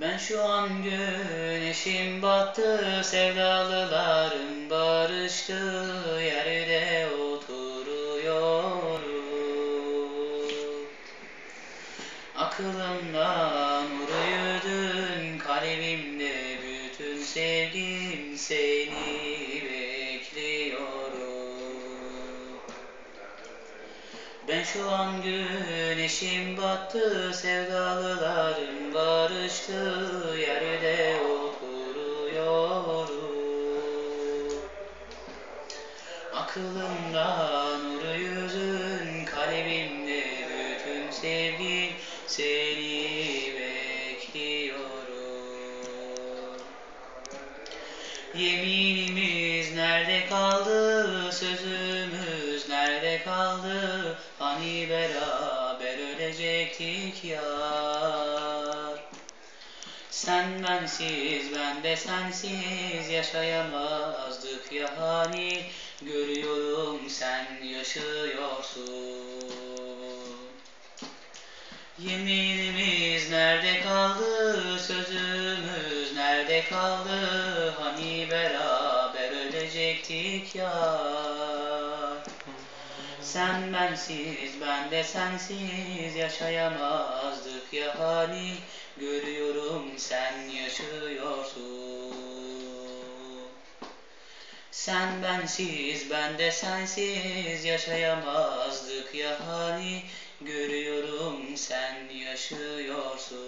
Ben şu an güneşim battı, sevdalıların barıştığı yerde oturuyorum. Aklımdan yürüdün, kalbimde bütün sevgim seni Ben şu an güneşim battı, sevdalıların barıştığı yerde oturuyorum. Aklımda nur yüzün, kalbimde bütün sevgin seni bekliyorum. Yeminimiz nerede kaldı, sözümüz nerede kaldı? Hani beraber ölecektik yar. Sen bensiz, ben de sensiz yaşayamazdık ya. Hani Görüyorum sen yaşıyorsun. Yeminimiz nerede kaldı, sözümüz nerede kaldı? Hani beraber ölecektik ya Sen bensiz, ben de sensiz. Yaşayamazdık ya hani? Görüyorum sen yaşıyorsun. Sen bensiz, ben de sensiz. Yaşayamazdık ya hani? Görüyorum sen yaşıyorsun